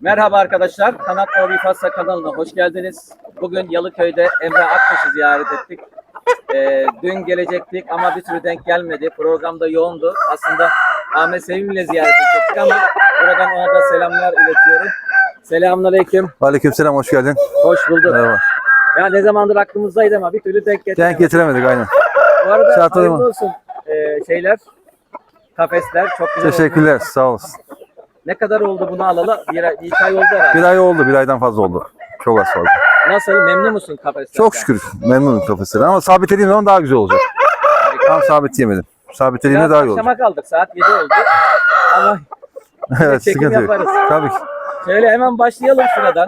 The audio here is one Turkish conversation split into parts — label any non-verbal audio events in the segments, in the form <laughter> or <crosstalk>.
Merhaba arkadaşlar. Kanat Mavi Fasla kanalına hoş geldiniz. Bugün Yalıköy'de Emre Aktaş'ı ziyaret ettik. Ee, dün gelecektik ama bir türlü denk gelmedi. Programda yoğundu. Aslında Ahmet Sevim'le ziyaret edecektik ama buradan ona da selamlar iletiyorum. Selamünaleyküm. Aleykümselam hoş geldin. Hoş bulduk. Merhaba. Ya ne zamandır aklımızdaydı ama bir türlü denk getiremedik. Denk getiremedik aynen. Bu arada Şartları hayırlı olsun. Ee, şeyler, kafesler çok güzel. Teşekkürler sağ olasın. Ne kadar oldu bunu alalı? Bir, ay- bir ay oldu herhalde. Bir ay oldu bir aydan fazla oldu. Çok az fazla. Nasıl? Memnun musun kafeslerden? Çok şükür memnunum kafesleri ama sabitlediğim zaman daha güzel olacak. Tam sabitleyemedim. Sabitlediğimde daha iyi olacak. akşama kaldık. Saat 7 oldu. Ama <laughs> evet çekim sıkıntı yok. yaparız. Tabii ki. şöyle hemen başlayalım şuradan.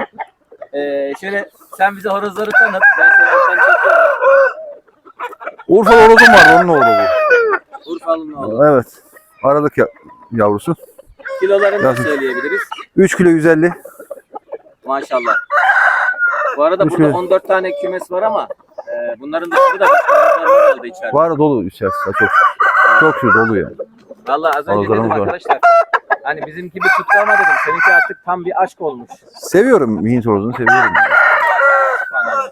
Ee, şöyle sen bize horozları tanıt. Ben seni alttan çekiyorum. Urfa horozum var onun oğlu bu. Urfalı'nın oğlu. Evet. Aralık ya- yavrusu. Kilolarını Yazın. söyleyebiliriz. 3 kilo 150. Maşallah. Bu arada Üç burada kilo. 14 tane kümes var ama e, bunların dışında da başka horozlar var herhalde içeride. Var dolu içerisi. Çok. Çok şükür dolu yani. Vallahi az önce dedim var. arkadaşlar. Hani bizimki bir tuttu ama dedim. Seninki artık tam bir aşk olmuş. Seviyorum Hint horozunu seviyorum. Subhanallah.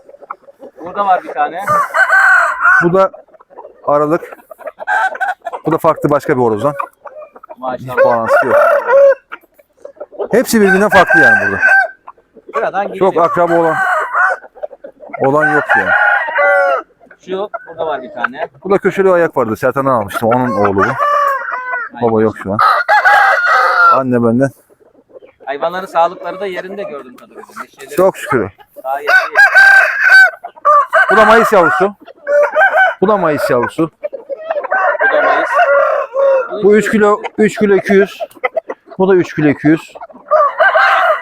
Burada var bir tane. Bu da aralık. Bu da farklı başka bir horozdan. Maşallah. bağlantısı yok. Hepsi birbirinden farklı yani burada. Buradan. Çok akraba olan olan yok yani. Şu burada var bir tane. Bu da köşeli ayak vardı. Sertan'dan almıştım. Onun oğlu bu. Baba yok şu an. Anne benden. Hayvanların sağlıkları da yerinde gördüm kadarıyla. Neşeleri Çok şükür. Bu da Mayıs yavrusu. Bu da Mayıs yavrusu. Bu da Mayıs. Bunun Bu 3 kilo 3 kilo 200. Bu da 3 kilo 200.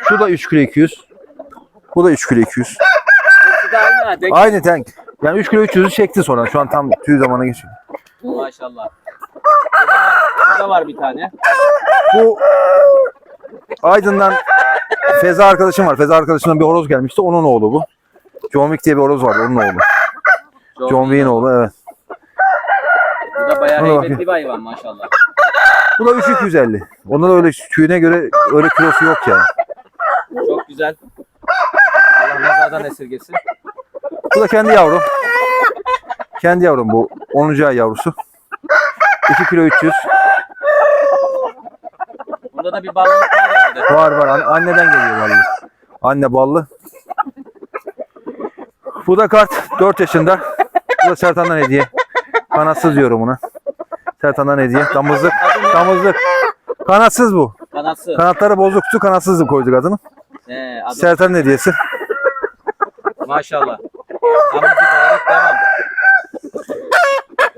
Şu da 3 kilo 200. Bu da 3 kilo 200. Hepsi de aynı tank. Yani 3 kilo 300'ü çekti sonra. Şu an tam tüy zamana geçiyor. maşallah. Burada var, bir tane. Bu Aydın'dan Feza arkadaşım var. Feza arkadaşımdan bir horoz gelmişti. Onun oğlu bu. John Wick diye bir horoz vardı. Onun oğlu. John Wick'in oğlu evet. Bu da bayağı heybetli bir hayvan maşallah. Bu da 3250. Onda da öyle tüyüne göre öyle kilosu yok yani. Çok güzel. Allah nazardan esirgesin. Bu da kendi yavrum. Kendi yavrum bu. 10. ay yavrusu. 2 kilo 300. Bunda da bir bağlılık var herhalde. Var var. An- anneden geliyor vallahi. Anne ballı. Bu da kart 4 yaşında. Bu da Sertan'dan hediye. Kanatsız diyorum buna. Sertan'dan hediye. Damızlık. Damızlık. Kanatsız bu. Kanatsız. Kanatları bozuktu. Kanatsızdı koyduk adını. He, adı. Sertan'ın hediyesi. Maşallah. Damızlık olarak devam.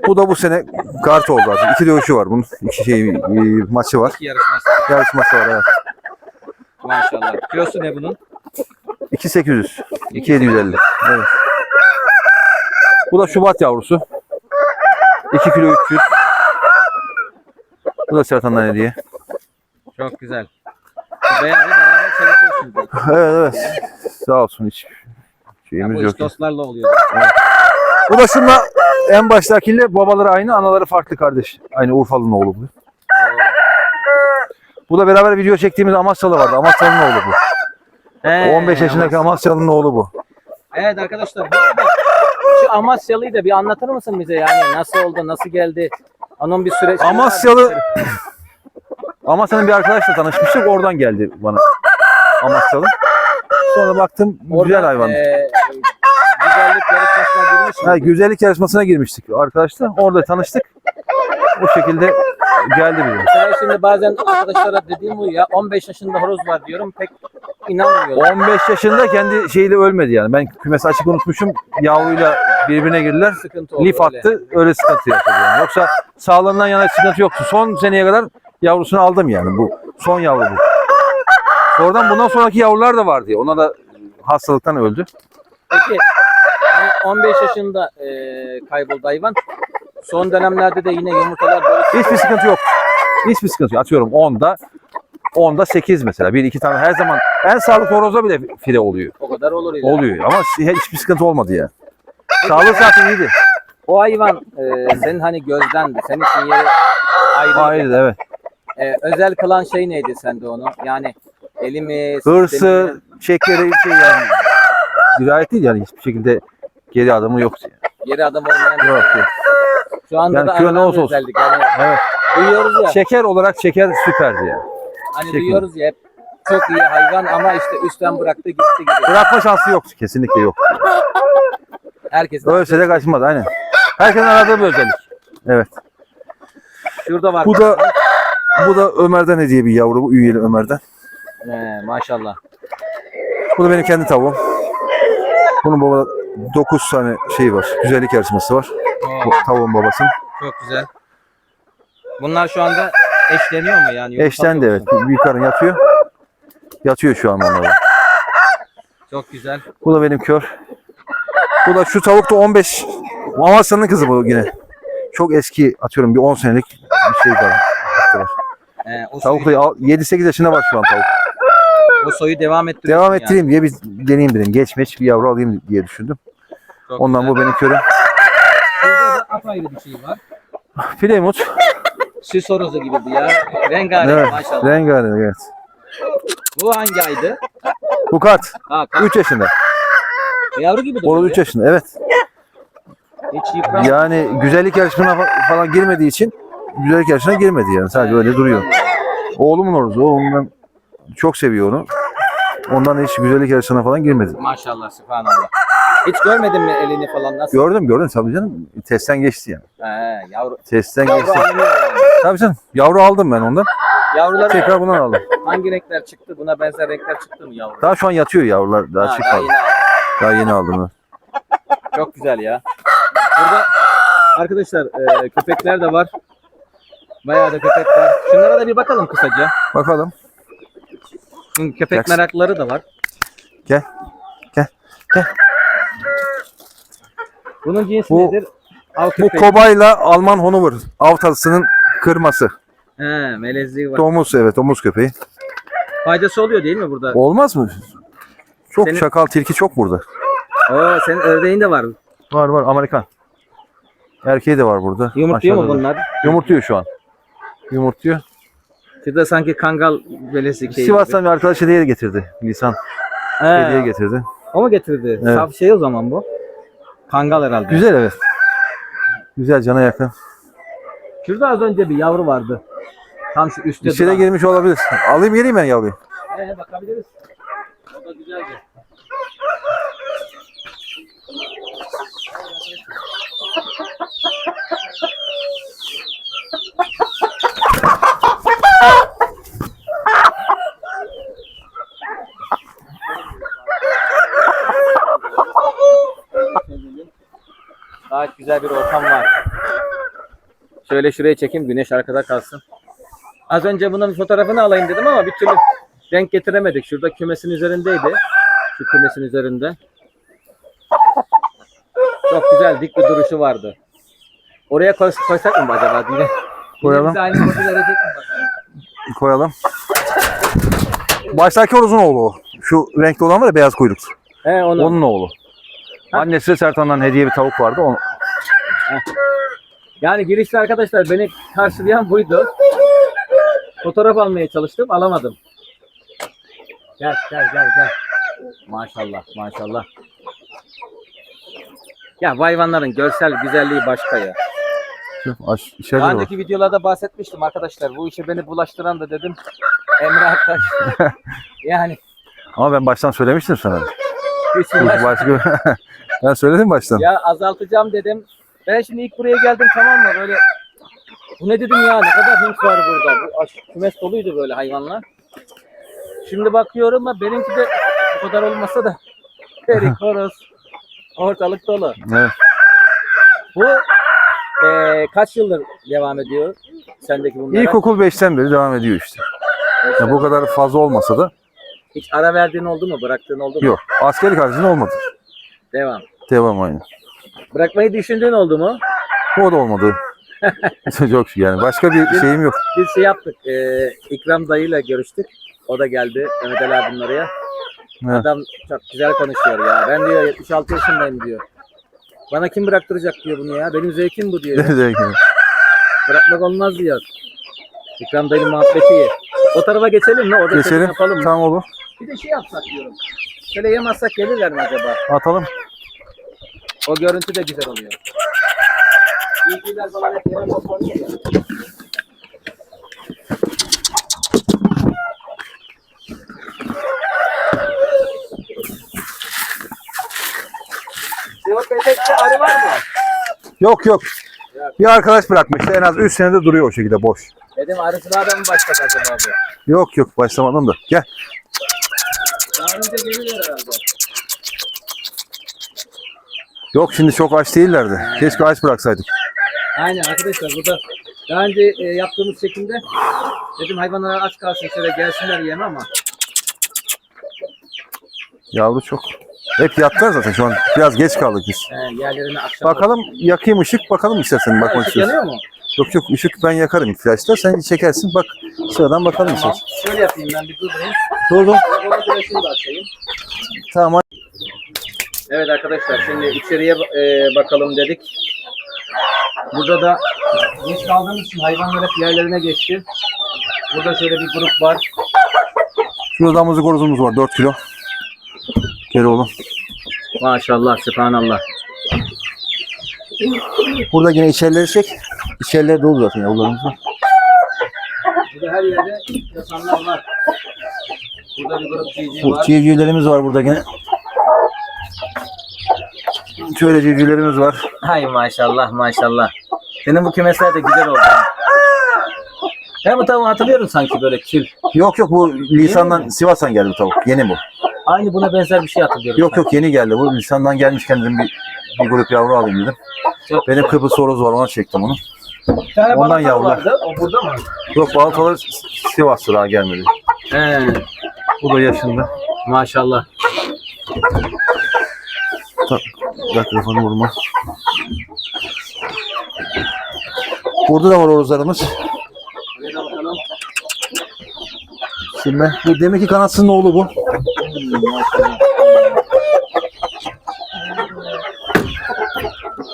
Bu da bu sene kart oldu artık. İki dövüşü var bunun. İki şey, e, maçı var. İki yarışması. Yarışması var evet. Maşallah. Kilosu ne bunun? 2800. 2750. Evet. Bu da Şubat yavrusu. 2 kilo 300. Bu da Sertan'dan hediye. Çok güzel. Bayağı bir beraber çalışıyorsunuz. Evet evet. Sağ olsun hiç şeyimiz Bu yok. iş dostlarla oluyor. Bu da şunla en baştakiyle babaları aynı, anaları farklı kardeş. Aynı Urfalı'nın oğlu bu. Bu da beraber video çektiğimiz Amasyalı vardı. Amasyalı'nın oğlu bu. He, 15 yaşındaki Amasyalı'nın oğlu bu. Evet arkadaşlar bu arada şu Amasyalı'yı da bir anlatır mısın bize yani nasıl oldu nasıl geldi onun bir süreci Amasyalı Amasya'nın bir arkadaşla tanışmıştık. Oradan geldi bana. Amasyalı. Sonra baktım güzel hayvan. e, güzellik yarışmasına girmiş mi? Ha, güzellik yarışmasına girmiştik arkadaşlar. Orada tanıştık. O şekilde geldi bize. Ben şimdi bazen arkadaşlara dediğim bu ya 15 yaşında horoz var diyorum pek inanmıyorlar. 15 yaşında kendi şeyle ölmedi yani. Ben kümesi açık unutmuşum. Yavruyla birbirine girdiler. Sıkıntı oldu Lif öyle. attı. Öyle sıkıntı yaşadı yani. Yoksa sağlığından yana sıkıntı yoktu. Son seneye kadar yavrusunu aldım yani. Bu son yavru bu. Sonradan bundan sonraki yavrular da vardı. Ona da hastalıktan öldü. Peki hani 15 yaşında e, kayboldu hayvan. Son dönemlerde de yine yumurtalar böyle Hiçbir sıkıntı yok. Hiçbir sıkıntı yok. Atıyorum 10'da 10'da 8 mesela. Bir iki tane her zaman en sağlıklı horozda bile file oluyor. o kadar olur. ya. Oluyor ama hiçbir sıkıntı olmadı ya. Sağlık zaten iyiydi. O hayvan e, senin hani gözdendi. Senin için yeri ayrı. Hayır evet. E, özel kılan şey neydi sende onu? Yani Elimi, Hırsı, şekeri şey yani. Dirayet değil yani hiçbir şekilde geri adamı yok. Yani. geri adım olmayan. Yok, yok. Şu anda Yani da ne olsa olsun. Yani Evet. duyuyoruz ya. Şeker olarak şeker süperdi yani. Hani şeker. duyuyoruz ya hep çok iyi hayvan ama işte üstten bıraktı gitti gibi. Bırakma şansı yok. Kesinlikle yok. Herkesin Ölse de kaçmaz aynen. Herkesin aradığı bir özellik. Evet. şurada var. Bu da bu da Ömer'den hediye bir yavru. Bu üyeli Ömer'den. He, maşallah. Bu da benim kendi tavuğum. Bunun baba 9 tane şey var. Güzellik yarışması var. Oo, Bu tavuğun babasının. çok güzel. Bunlar şu anda eşleniyor mu yani? Atıyor evet. Bir karın yatıyor. Yatıyor şu an onlarda. Çok güzel. Bu da benim kör. Bu da şu tavuk da 15. Amasya'nın kızı bu yine. Çok eski atıyorum bir 10 senelik bir şey var. O, Tavuk da 7-8 yaşında var şu an tavuk. o soyu devam ettiriyor. Devam ettireyim diye bir deneyeyim dedim. Geç meç bir yavru alayım diye düşündüm. Ondan bu benim körüm. Burada da apayrı bir şey var. Filemut. Süs horozu gibi bu ya. Rengarenk Evet. maşallah. Rengarenk evet. Bu hangi aydı? Bu kat. Ha, ka- 3 yaşında. yavru gibi duruyor. Orada 3 yaşında evet. Hiç. Yani güzellik yarışmasına fa- falan girmediği için güzellik yarışına girmedi yani. Sadece öyle duruyor. Oğlumun orası. Oğlum ben çok seviyor onu. Ondan hiç güzellik yarışına falan girmedi. Maşallah subhanallah. Hiç görmedin mi elini falan nasıl? Gördüm gördüm tabii canım. Testten geçti yani. He, yavru. Testten Yavru geçti. alınıyor yani. Tabii canım. Yavru aldım ben ondan. Yavrulara Tekrar bundan aldım. hangi renkler çıktı? Buna benzer renkler çıktı mı yavru? Daha şu an yatıyor yavrular. Daha Ha, çıkmadı. yeni aldım. Daha yeni aldım ben. Çok güzel ya. Burada arkadaşlar e, köpekler de var. Bayağı da köpek var. Şunlara da bir bakalım kısaca. Bakalım. Köpek Jackson. merakları da var. Gel. Gel. Gel. Bunun cinsi Bu- nedir? Av Bu kobayla Alman Hanover avtalısının kırması. He, melezliği var. Domuz evet domuz köpeği. Faydası oluyor değil mi burada? Olmaz mı? Çok Senin- çakal tilki çok burada. Oo, senin ördeğin de var. Var var Amerikan. Erkeği de var burada. Yumurtluyor mu bunlar? Yumurtluyor şu an. Yumurtluyor. Şurada sanki kangal belesi şey. Sivas'tan bir arkadaş hediye getirdi. Nisan He, hediye getirdi. O mu getirdi? Evet. Saf şey o zaman bu. Kangal herhalde. Güzel evet. Güzel cana yakın. Şurada az önce bir yavru vardı. Tam şu üstte İçeri duran. girmiş olabilir. Alayım geleyim ben yavruyu. He, bakabiliriz. O da güzeldi. <laughs> Gayet güzel bir ortam var. Şöyle şuraya çekeyim güneş arkada kalsın. Az önce bunun fotoğrafını alayım dedim ama bir türlü denk getiremedik. Şurada kümesin üzerindeydi. Şu kümesin üzerinde. Çok güzel dik bir duruşu vardı. Oraya koy, koysak mı acaba diye. Koyalım. Aynı mi? Koyalım. Baştaki horozun oğlu. Şu renkli olan var ya beyaz kuyruk. He onu. Onun oğlu. Annesi Sertan'dan hediye bir tavuk vardı. O, <laughs> Yani girişte arkadaşlar beni karşılayan buydu. Fotoğraf almaya çalıştım alamadım. Gel gel gel gel. Maşallah maşallah. Ya bu hayvanların görsel güzelliği başka ya. Aş, Daha önceki videolarda bahsetmiştim arkadaşlar. Bu işe beni bulaştıran da dedim. Emre Aktaş. <laughs> yani Ama ben baştan söylemiştim sana. hiç uğraş- Başka... <laughs> ben söyledim baştan. Ya azaltacağım dedim. Ben şimdi ilk buraya geldim tamam mı böyle bu ne dedim ya ne kadar Hint var burada. Bu kümes doluydu böyle hayvanlar. Şimdi bakıyorum da benimki de bu kadar olmasa da <laughs> perik, horoz, ortalık dolu. Evet. Bu eee, kaç yıldır devam ediyor sendeki bunlar? İlkokul 5'ten beri devam ediyor işte. Ya bu kadar fazla olmasa da Hiç ara verdiğin oldu mu? Bıraktığın oldu mu? yok. Askerlik haricinde olmadı. Devam. Devam aynı. Bırakmayı düşündüğün oldu mu? O da olmadı. <laughs> Çok yani. Başka bir şeyim yok. Biz şey yaptık. eee İkram dayıyla görüştük. O da geldi. Mehmet Ali abinin oraya. Evet. Adam çok güzel konuşuyor ya. Ben diyor 76 yaşındayım diyor. Bana kim bıraktıracak diyor bunu ya. Benim zevkim bu diyor. Bırakmak olmaz diyor. İkram dayının muhabbeti iyi. O tarafa geçelim mi? Orada Geçelim. yapalım mı? Tamam olur. Bir de şey yapsak diyorum. Şöyle yemezsek gelirler mi acaba? Atalım. O görüntü de güzel oluyor. İlgiler bana hep yere toplanıyor ya. Sivas Bey'de arı var mı? Yok yok. Bir arkadaş bırakmıştı. En az 3 senede duruyor o şekilde boş. Dedim arıcılardan mı başladı acaba bu? Yok yok başlamadım da. Gel. Daha önce gelirler herhalde. Yok şimdi çok aç değillerdi. Keşke aç bıraksaydık. Aynen arkadaşlar burada daha önce e, yaptığımız çekimde dedim hayvanlar aç kalsın şöyle gelsinler yeme ama Yavru çok. Hep yattılar zaten şu an. Biraz geç kaldık biz. e, yerlerini akşam Bakalım yakayım ışık bakalım istersen bakmak Işık istiyorsan. yanıyor mu? Yok yok ışık ben yakarım flaşta. Sen çekersin bak sıradan bakalım Tamam. istersen. Şöyle yapayım ben bir durdurayım. Durdum. De açayım. Tamam. Evet arkadaşlar şimdi içeriye e, bakalım dedik. Burada da geç kaldığımız için hayvanlar hep yerlerine geçti. Burada şöyle bir grup var. Şurada damızlık horozumuz var 4 kilo. Gel oğlum. Maşallah, sübhanallah. Burada yine içerileri çek. İçerileri dolu zaten yavrularımız var. Burada her yerde yasanlar var. Burada bir grup cici Bu var. civcivlerimiz var burada yine. Şöyle civcivlerimiz var. Hay maşallah maşallah. Senin bu kümesler de güzel oldu. Ben bu tavuğu hatırlıyorum sanki böyle kül. Yok yok bu lisandan Sivas'tan geldi bu tavuk. Yeni bu. Aynı buna benzer bir şey hatırlıyorum. Yok yok yeni geldi. Bu lisandan gelmişken dedim bir, bir grup yavru alayım dedim. Çok Benim Kıbrıs horoz var ona çektim onu. Bir tane ondan yavrular. vardı, O burada mı? Yok baltalar Sivas'ta daha gelmedi. He, Bu da yaşında. maşallah. Bak telefonu vurma. Burada da var bakalım. Şimdi bu demek ki kanatsızın oğlu bu.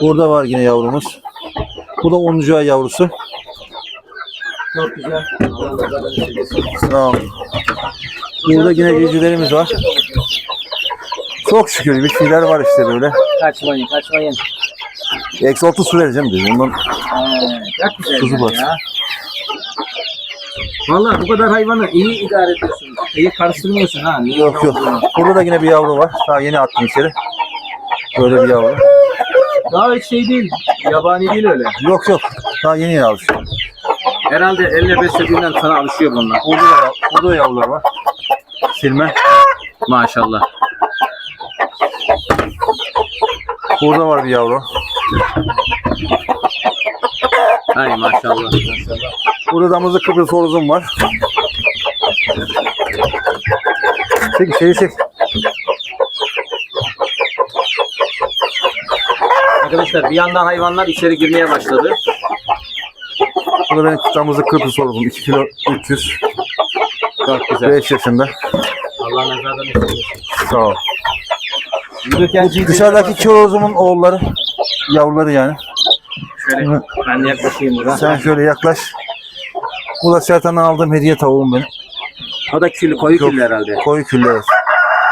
Burada var yine yavrumuz. Bu da 10. ay yavrusu. Çok güzel. Esirgesin. Tamam. Burada yine civcivlerimiz var. Çok şükür bir şeyler var işte böyle. Kaçmayın, kaçmayın. Eksi 30 su vereceğim dedi. Ondan He, çok güzel Kuzu yani var. ya. Vallahi bu kadar hayvanı iyi idare ediyorsun. İyi karıştırmıyorsun ha. Niye yok yok. Burada da yine bir yavru var. Daha yeni attım içeri. Böyle bir yavru. Daha hiç şey değil. Yabani değil öyle. Yok yok. Daha yeni yavru. Herhalde elle beslediğinden sana alışıyor bunlar. Burada da, burada da yavrular var. Silme. Maşallah. Burada var bir yavru. Hay maşallah. maşallah. Burada damızlık Kıbrıs horozum var. Çek içeri çek. Arkadaşlar bir yandan hayvanlar içeri girmeye başladı. Burada benim damızlık Kıbrıs horozum. 2 kilo 300. Çok güzel. 5 yaşında. Allah nazardan esirgesin. Sağ ol. Dışarıdaki iki horozumun oğulları. Yavruları yani. Şöyle ben de yaklaşayım burada. Sen şöyle yaklaş. Bu da Sertan'dan aldığım hediye tavuğum benim. O da küllü, koyu Yok. küllü herhalde. Koyu külle evet.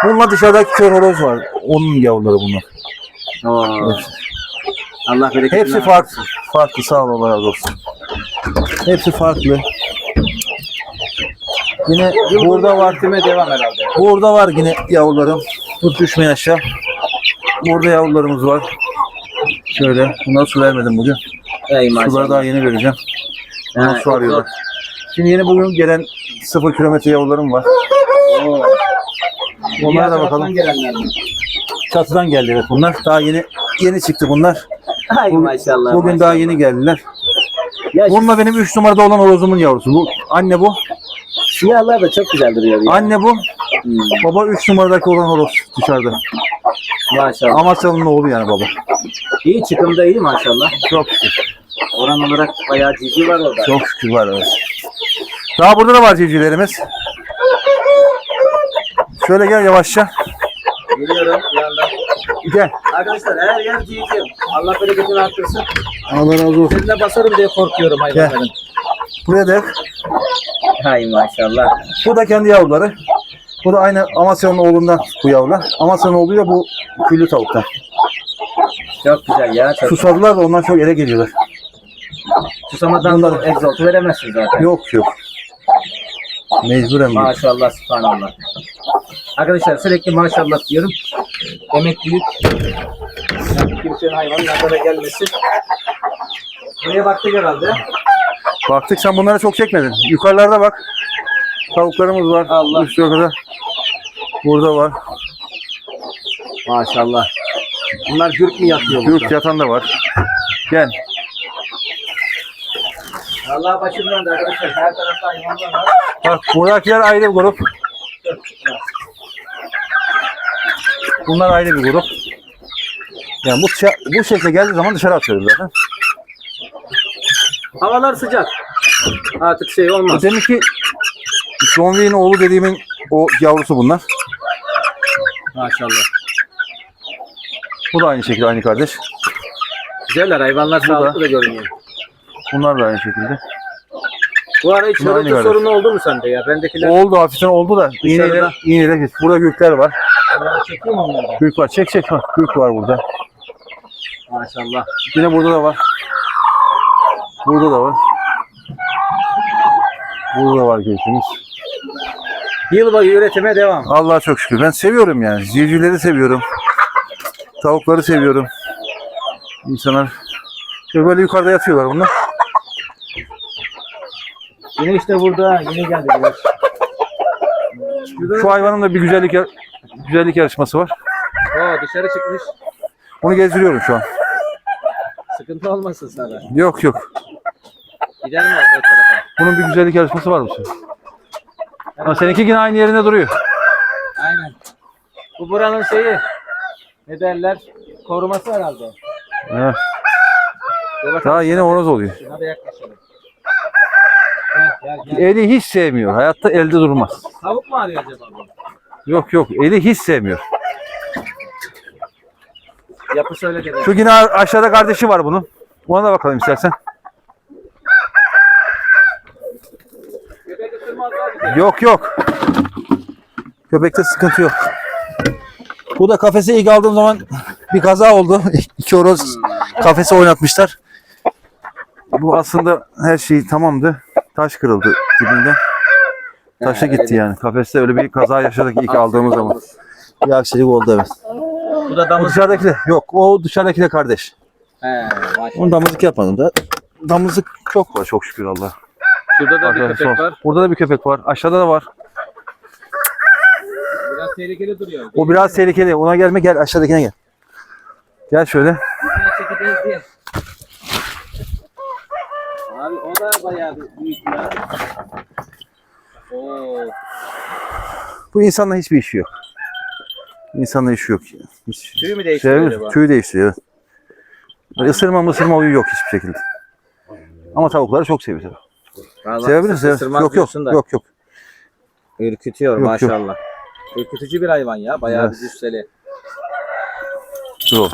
Bununla dışarıdaki kör horoz var. Onun yavruları bunlar. Oo. Allah bereketini Hepsi farklı. Farklı sağ ol Allah razı olsun. Hepsi farklı. Yine burada var. Devam herhalde. Burada var yine yavrularım. Dur düşmeyin aşağı. Burada yavrularımız var. Şöyle. Bunlara su vermedim bugün. Ey Suları maşallah. daha yeni vereceğim. Buna Ha, su arıyorlar. Şimdi yeni bugün gelen 0 kilometre yavrularım var. Oo. Onlara da bakalım. gelenler mi? Çatıdan geldi evet bunlar. Daha yeni yeni çıktı bunlar. Ay Bu- maşallah. Bugün daha maşallah. yeni geldiler. Ya şu Bununla benim 3 numarada olan horozumun yavrusu. Bu anne bu. siyahlar da çok güzel duruyor. Ya. Anne bu. Hmm, Baba 3 numaradaki olan horoz dışarıda. Maşallah. Amasya'nın oğlu yani baba. İyi çıkımda iyi maşallah. Çok şükür. Oran olarak bayağı cici var orada. Çok şükür var evet. Daha burada da var civcivlerimiz. Şöyle gel yavaşça. Geliyorum bir yandan. Gel. Arkadaşlar her yer cici. Allah bereketini arttırsın. Allah razı olsun. Seninle basarım diye korkuyorum hayvanların. Buraya da Hay maşallah. Bu da kendi yavruları. Bu da aynı Amasya'nın oğlundan bu yavrular. Amasya'nın oğlu da bu küllü tavuktan. Çok güzel ya. Çok. Susadılar da ondan çok ele geliyorlar. Susamadan da egzotu veremezsin zaten. Yok yok. Mecburen bu. Maşallah, subhanallah. Arkadaşlar sürekli maşallah diyorum. Demek büyük. Yani kimsenin hayvanın nazara gelmesin. Buraya baktık herhalde. Baktık sen bunlara çok çekmedin. Yukarılarda bak. Tavuklarımız var. Allah. Üstüne kadar. Burada var. Maşallah. Bunlar gürk mü yatıyor burada? Yatan da var. Gel. Allah başımdan da arkadaşlar her tarafta hayvanlar var. Bak buradakiler ayrı bir grup. Bunlar ayrı bir grup. Yani bu, bu şekilde geldiği zaman dışarı atıyoruz zaten. Havalar sıcak. Artık şey olmaz. demin ki John Wayne'in oğlu dediğimin o yavrusu bunlar. Maşallah. Bu da aynı şekilde aynı kardeş. Güzeller hayvanlar Bu da. sağlıklı da görünüyor. Bunlar da aynı şekilde. Bu ara hiç Bunlar aynı hırıltı kardeş. sorunu oldu mu sende ya? Bendekiler Oldu hafiften oldu da iğneyle, Dışarıda. iğneyle Burada gürkler var. Bunları çekeyim onları da. Gürk var. Çek çek. Bak, Gürk var burada. Maşallah. Yine burada da var. Burada da var. Burada da var gürkümüz. Yıl boyu üretime devam. Allah'a çok şükür. Ben seviyorum yani. Civcivleri seviyorum. Tavukları seviyorum. İnsanlar Şöyle böyle yukarıda yatıyorlar bunlar. Yine işte burada yine geldi biraz. Şu hayvanın da bir güzellik yar- güzellik yarışması var. Oo, dışarı çıkmış. Onu gezdiriyorum şu an. Sıkıntı olmasın sana. Yok yok. Gider mi o tarafa? Bunun bir güzellik yarışması var mı? Ama seninki yine aynı yerinde duruyor. Aynen. Bu buranın şeyi ne derler? Koruması herhalde. Evet. Daha yeni horoz oluyor. Şuna da yaklaşalım. Heh, gel gel. Eli hiç sevmiyor. Hayatta elde durmaz. Tavuk mu arıyor acaba bu? Yok yok. Eli hiç sevmiyor. Yapısı öyle dedi. Şu yine aşağıda kardeşi var bunun. Ona da bakalım istersen. Yok yok. Köpekte sıkıntı yok. Bu da kafese ilk aldığım zaman bir kaza oldu. <laughs> İki horoz kafese oynatmışlar. Bu aslında her şey tamamdı. Taş kırıldı dibinde. Taşa gitti yani. Kafeste öyle bir kaza yaşadık ilk aldığımız zaman. Bir aksilik oldu evet. Bu da O damız. dışarıdaki de yok. O dışarıdaki de kardeş. He, maşallah. Onu damızlık yapmadım da. Damızlık çok var çok şükür Allah. Şurada da bir köpek var. Burada da bir köpek var. Aşağıda da var. Biraz tehlikeli duruyor. O biraz tehlikeli. Ona gelme gel aşağıdakine gel. Gel şöyle. Abi o da bayağı büyük ya. Oo. Bu insanla hiçbir işi yok. İnsanla işi yok. Hiç Tüyü mü değiştiriyor Şey, acaba? tüy değiştiriyor. Böyle Isırma mısırma huyu yok hiçbir şekilde. Ama tavukları çok seviyor. Vallahi ısırmaz Yok yok. da. Yok yok. Ürkütüyor Yok, maşallah. Ürkütücü bir hayvan ya. Bayağı Evet. bir cüsseli. Dur.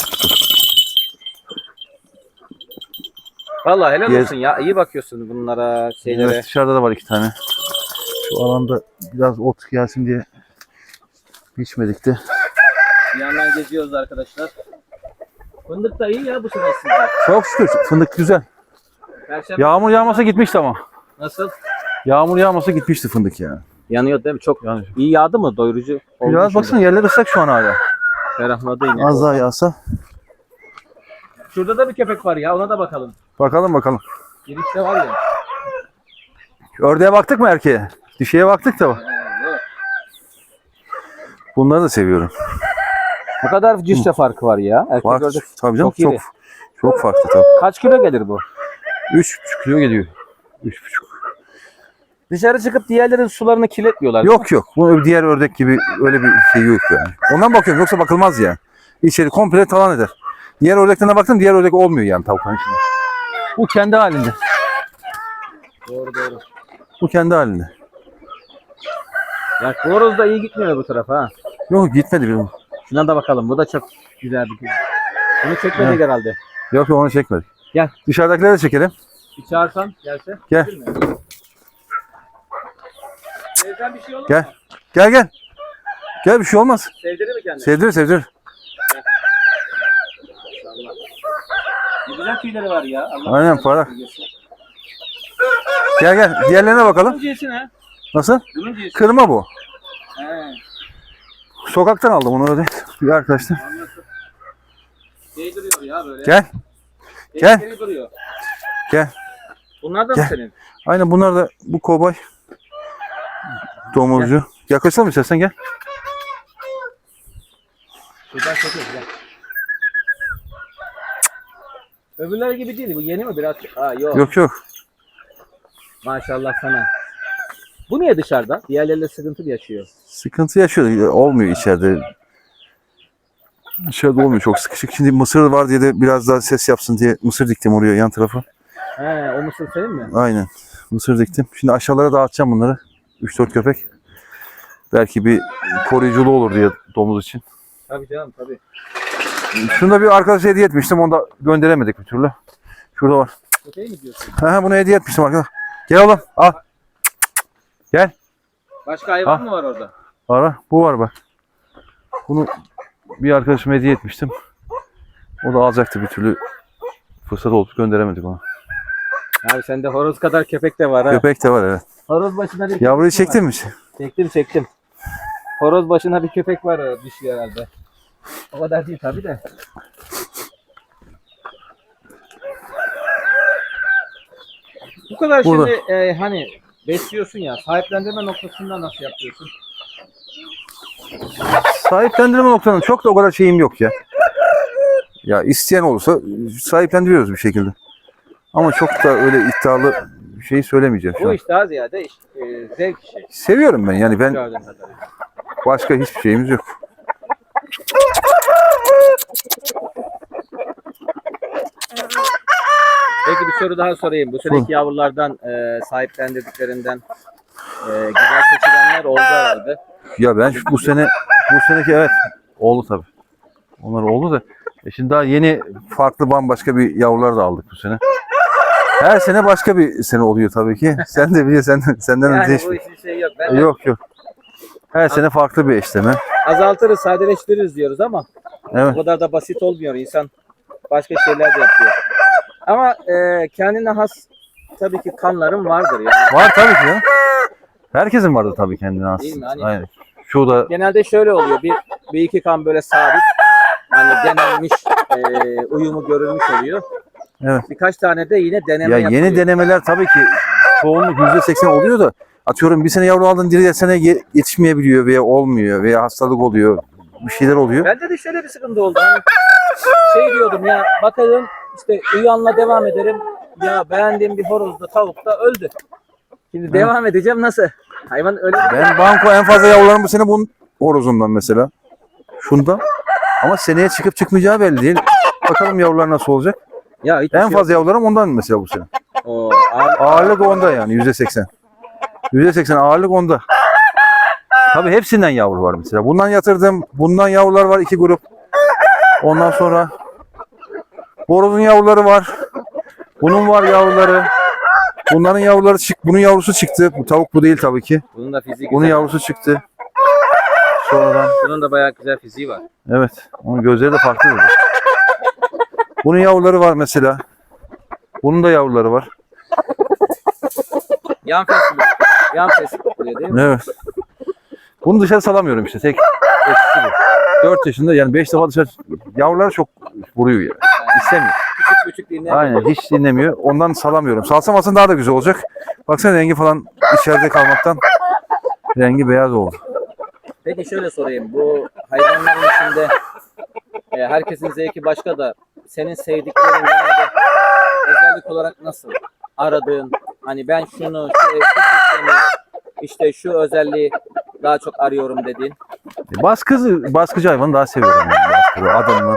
Vallahi helal Diğer- olsun ya. İyi bakıyorsun bunlara, şeylere. Evet, dışarıda da var iki tane. Şu alanda biraz ot gelsin diye biçmedik de. Bir yandan geziyoruz arkadaşlar. Fındık da iyi ya bu sene aslında. Çok şükür fındık güzel. Perşembe Yağmur yağmasa gitmişti ama. Nasıl? Yağmur yağmasa gitmişti fındık yani. Yanıyor değil mi? Çok Yani iyi yağdı mı? Doyurucu oldu biraz baksana yerler ıslak şu an hala. Ferahladı yine. Az daha yağsa. Şurada da bir köpek var ya. Ona da bakalım. Bakalım bakalım. Girişte var ya. Ördeğe baktık mı erkeğe? Dişiye baktık da. Bunları da seviyorum. Bu kadar cüsse farkı var ya. Erkek Bak, ördek. tabii canım çok iri. çok, çok farklı tabii. Kaç kilo gelir bu? 3,5 kilo geliyor. 3,5. Dışarı çıkıp diğerlerin sularını kirletmiyorlar. Yok yok. Bu diğer ördek gibi öyle bir şey yok yani. Ondan bakıyorum yoksa bakılmaz yani. İçeri komple talan eder. Diğer ördeklerine baktım diğer ördek olmuyor yani tavukların içinde. Bu kendi halinde. Doğru doğru. Bu kendi halinde. Ya horoz da iyi gitmiyor bu tarafa ha. Yok gitmedi bir. Şuna da bakalım. Bu da çok güzel bir gün. Bunu çekmedik herhalde. Yok yok onu çekmedik. Gel. Dışarıdakileri de çekelim. Bir çağırsan gelse. Gel. gelir mi? Zaten bir şey olur Gel. Gel gel. Gel bir şey olmaz. Sevdirir mi kendini? Sevdir sevdir. Allah. Ne güzel tüyleri var ya. Allah Aynen, olsun. Gel gel. Diğerlerine bakalım. Cinsi ne? Nasıl? Bunun cinsi. Kırma bu. He. Sokaktan aldım onu öyle. Bir arkadaşlar. Şey duruyor ya böyle. Gel. gel. Tehlikeli duruyor. Gel. Bunlar da mı Gel. senin? Aynen bunlar da bu kovboy. Domuzcu. Yaklaşalım istersen gel. Şuradan çekiyoruz gel. Öbürleri gibi değil. Bu yeni mi biraz? Ha yok. Yok yok. Maşallah sana. Bu niye dışarıda? Diğerleriyle sıkıntı yaşıyor. Sıkıntı yaşıyor. Olmuyor içeride. İçeride olmuyor çok sıkışık. Şimdi mısır var diye de biraz daha ses yapsın diye mısır diktim oraya yan tarafa. He, o mısır senin mi? Aynen. Mısır diktim. Şimdi aşağılara dağıtacağım bunları. 3-4 köpek. Belki bir koruyuculu olur diye domuz için. Tabii canım tabii. Şunu da bir arkadaşa hediye etmiştim. Onu da gönderemedik bir türlü. Şurada var. Köpeği mi diyorsun? Ha, bunu hediye etmiştim arkadaş. Gel oğlum al. Gel. Başka hayvan Ha. mı var orada? Var var. Bu var bak. Bunu bir arkadaşıma hediye etmiştim. O da alacaktı bir türlü. Fırsat oldu gönderemedik ona. Abi sende horoz kadar köpek de var ha. Köpek de var evet. Horoz başına bir Yavruyu çektin mi? Çektim çektim. Horoz başına bir köpek var o düşüyor herhalde. O kadar değil tabii de. Bu kadar Burada. şimdi e, hani besliyorsun ya sahiplendirme noktasında nasıl yapıyorsun? Sahiplendirme noktanın çok da o kadar şeyim yok ya. Ya isteyen olursa sahiplendiriyoruz bir şekilde. Ama çok da öyle iddialı bir şey söylemeyeceğim şu Bu an. iş daha ziyade iş, e, zevk işi. Seviyorum ben yani ben Gördüğüm kadarıyla. başka hiçbir şeyimiz yok. Peki bir soru daha sorayım. Bu seneki yavrulardan e, sahiplendirdiklerinden e, güzel seçilenler oldu herhalde. Ya ben şu- bu sene bu seneki evet oldu tabii. Onlar oldu da e şimdi daha yeni farklı bambaşka bir yavrular da aldık bu sene. Her sene başka bir sene oluyor tabii ki. <laughs> Sen de biliyorsun sen, senden Yani önce hiç bu işin şeyi yok. Ben de yok yok. Her sene farklı bir eşleme. azaltırız, sadeleştiririz diyoruz ama Evet. o kadar da basit olmuyor. İnsan başka şeyler de yapıyor. Ama e, kendine has tabii ki kanların vardır yani. Var tabii ki ya. Herkesin vardı tabii kendine Değil mi? aslında. Hani- Aynen. Şu da Genelde şöyle oluyor. Bir, bir iki kan böyle sabit. Hani denenmiş, e, uyumu görülmüş oluyor. Evet. Birkaç tane de yine deneme ya yapılıyor. yeni denemeler tabii ki çoğunluk %80 oluyor da atıyorum bir sene yavru aldın diğer sene ye- yetişmeyebiliyor veya olmuyor veya hastalık oluyor. Bir şeyler oluyor. Bende de şöyle bir sıkıntı oldu. Hani şey diyordum ya bakalım işte uyanla devam ederim. Ya beğendiğim bir horoz da tavuk da öldü. Şimdi devam edeceğim nasıl? Hayvan öyle. Ben banko en fazla yavrularım bu sene bunun horozundan mesela. Şunda. Ama seneye çıkıp çıkmayacağı belli değil. Bakalım yavrular nasıl olacak. Ya hiç En fazla yavrularım ondan mesela bu sene. <laughs> Ağırlık onda yani yüzde seksen. Yüzde seksen ağırlık onda. Tabii hepsinden yavru var mesela. Bundan yatırdım. Bundan yavrular var iki grup. Ondan sonra horozun yavruları var. Bunun var yavruları. Bunların yavruları çık. Bunun yavrusu çıktı. Bu tavuk bu değil tabii ki. bunun da fiziği Bunun güzel. yavrusu çıktı. Sonradan Bunun da bayağı güzel fiziği var. Evet. Onun gözleri de farklı. Bunun yavruları var mesela. Bunun da yavruları var. Yan fesli. Yan oluyor değil mi? Evet. Bunu dışarı salamıyorum işte. Tek eksisi bu. 4 yaşında yani 5 defa dışarı yavrular çok vuruyor ya. İstemiyor. Küçük küçük dinle. Aynen hiç dinlemiyor. Ondan salamıyorum. Salsam aslında daha da güzel olacak. Baksana rengi falan içeride kalmaktan rengi beyaz oldu. Peki şöyle sorayım. Bu hayvanların içinde e, herkesin zevki başka da senin sevdiklerin genelde özellik olarak nasıl? Aradığın hani ben şunu, şu, şu sistemi, işte şu özelliği daha çok arıyorum dediğin. Baskı, baskıcı hayvanı daha seviyorum. Yani. Baskılı, adamlı,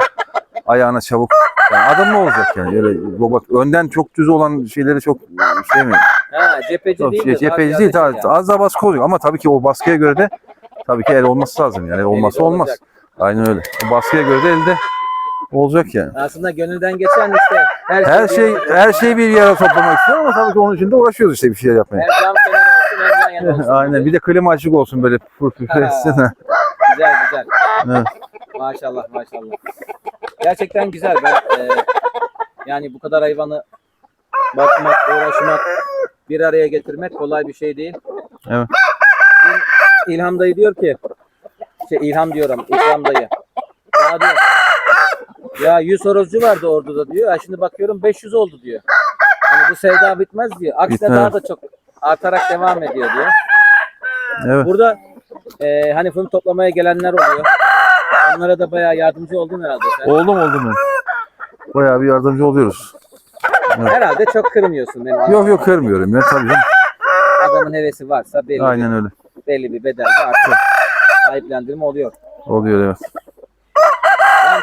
ayağına çabuk. Yani adamlı olacak yani. Öyle, bak önden çok düz olan şeyleri çok sevmiyorum. Ha cepheci Çok değil şey, de cepheci değil. şey Daha, yani. Az daha baskı oluyor ama tabii ki o baskıya göre de tabii ki el olması lazım yani. El de olmaz. Aynen öyle. O baskıya göre de elde olacak yani. Aslında gönülden geçen işte her, Her şey bir- her şeyi bir yere toplamak istiyor ama tabii ki onun için de uğraşıyoruz işte bir şeyler yapmaya. Hem cam kenarı olsun hem yan yana olsun. <laughs> Aynen. Bir de klima açık olsun böyle etsin. ha. <laughs> Güzel güzel. Evet. Maşallah maşallah. Gerçekten güzel. Ben e, yani bu kadar hayvanı bakmak, uğraşmak, bir araya getirmek kolay bir şey değil. Evet. İl- İlham dayı diyor ki şey İlham diyorum İlham dayı. Ya diyor ya 100 horozcu vardı orduda diyor. Ya şimdi bakıyorum 500 oldu diyor. Hani bu sevda bitmez diyor. Aksine Bitmez. daha da çok artarak devam ediyor diyor. Evet. Burada e, hani fırın toplamaya gelenler oluyor. Onlara da bayağı yardımcı oldun herhalde sen. Oldu mu oldu mu? Bayağı bir yardımcı oluyoruz. Herhalde çok kırmıyorsun benim. Yok yok kırmıyorum ya tabii canım. Adamın hevesi varsa belli, Aynen öyle. belli bir bedelde artık sahiplendirme oluyor. Oluyor evet.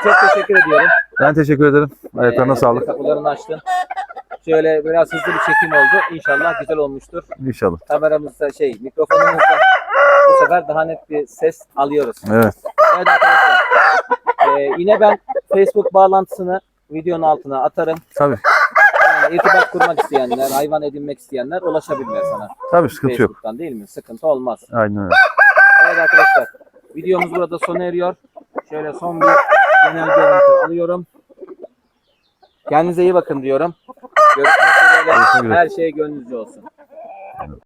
Çok teşekkür ediyorum. Ben teşekkür ederim. Ayaklarına Ee, sağlık. Kapılarını açtın. Şöyle biraz hızlı bir çekim oldu. İnşallah güzel olmuştur. İnşallah. Kameramızda şey mikrofonumuzda bu sefer daha net bir ses alıyoruz. Evet. Evet arkadaşlar. Ee, yine ben Facebook bağlantısını videonun altına atarım. Tabii. Yani irtibat kurmak isteyenler, hayvan edinmek isteyenler ulaşabilirler sana. Tabii sıkıntı yok. Facebook'tan değil mi? Sıkıntı olmaz. Aynen öyle. Evet arkadaşlar. Videomuz burada sona eriyor. Şöyle son bir genel görüntü alıyorum. Kendinize iyi bakın diyorum. Görüşmek üzere. Her şey gönlünüzce olsun.